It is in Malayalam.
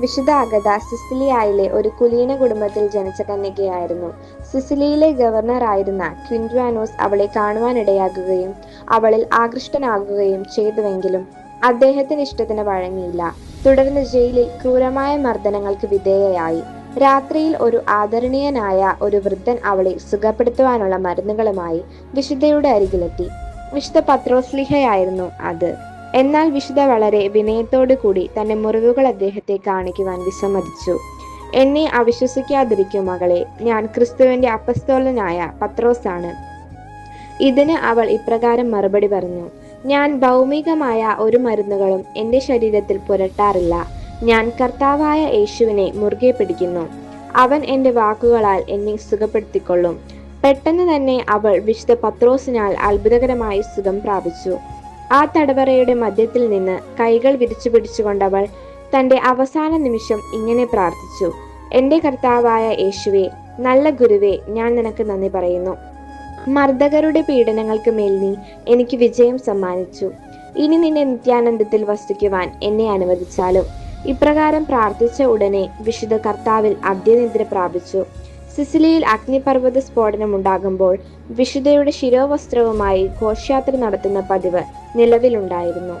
വിശുദ്ധ അഗത സിസിലിയായിലെ ഒരു കുലീന കുടുംബത്തിൽ ജനിച്ച കന്യകയായിരുന്നു. സിസിലിയിലെ ഗവർണറായിരുന്ന ക്വിൻഡ്വാനോസ് അവളെ കാണുവാനിടയാകുകയും അവളിൽ ആകൃഷ്ടനാകുകയും ചെയ്തുവെങ്കിലും അദ്ദേഹത്തിന് ഇഷ്ടത്തിന് വഴങ്ങിയില്ല. തുടർന്ന് ജയിലിൽ ക്രൂരമായ മർദ്ദനങ്ങൾക്ക് വിധേയയായി. രാത്രിയിൽ ഒരു ആദരണീയനായ ഒരു വൃദ്ധൻ അവളെ സുഖപ്പെടുത്തുവാനുള്ള മരുന്നുകളുമായി വിശുദ്ധയുടെ അരികിലെത്തി. വിശുദ്ധ പത്രോസ്ലിഹയായിരുന്നു അത്. എന്നാൽ വിശുദ്ധ വളരെ വിനയത്തോടു കൂടി തന്റെ മുറിവുകൾ അദ്ദേഹത്തെ കാണിക്കുവാൻ വിസമ്മതിച്ചു. എന്നെ അവിശ്വസിക്കാതിരിക്കും മകളെ ഞാൻ ക്രിസ്തുവിന്റെ അപ്പസ്തോലനായ പത്രോസാണ്. ഇതിന് അവൾ ഇപ്രകാരം മറുപടി പറഞ്ഞു ഞാൻ ഭൗമികമായ ഒരു മരുന്നുകളും എന്റെ ശരീരത്തിൽ പുരട്ടാറില്ല. ഞാൻ കർത്താവായ യേശുവിനെ മുറുകെ പിടിക്കുന്നു. അവൻ എന്റെ വാക്കുകളാൽ എന്നെ സുഖപ്പെടുത്തിക്കൊള്ളും. പെട്ടെന്ന് തന്നെ അവൾ വിശുദ്ധ പത്രോസിനാൽ അത്ഭുതകരമായി സുഖം പ്രാപിച്ചു. ആ തടവറയുടെ മധ്യത്തിൽ നിന്ന് കൈകൾ വിരിച്ചു പിടിച്ചുകൊണ്ടവൾ തന്റെ അവസാന നിമിഷം ഇങ്ങനെ പ്രാർത്ഥിച്ചു. എന്റെ കർത്താവായ യേശുവെ നല്ല ഗുരുവെ ഞാൻ നിനക്ക് നന്ദി പറയുന്നു. മർദ്ദകരുടെ പീഡനങ്ങൾക്ക് മേൽ നീ എനിക്ക് വിജയം സമ്മാനിച്ചു. ഇനി നിന്നെ നിത്യാനന്ദത്തിൽ വസിക്കുവാൻ എന്നെ അനുവദിച്ചാലും. ഇപ്രകാരം പ്രാർത്ഥിച്ച ഉടനെ വിശുദ്ധ കർത്താവിൽ അദ്യനിദ്ര പ്രാപിച്ചു. സിസിലിയിൽ അഗ്നിപർവത സ്ഫോടനമുണ്ടാകുമ്പോൾ വിശുദ്ധയുടെ ശിരോവസ്ത്രവുമായി ഘോഷയാത്ര നടത്തുന്ന പതിവ് നിലവിലുണ്ടായിരുന്നു.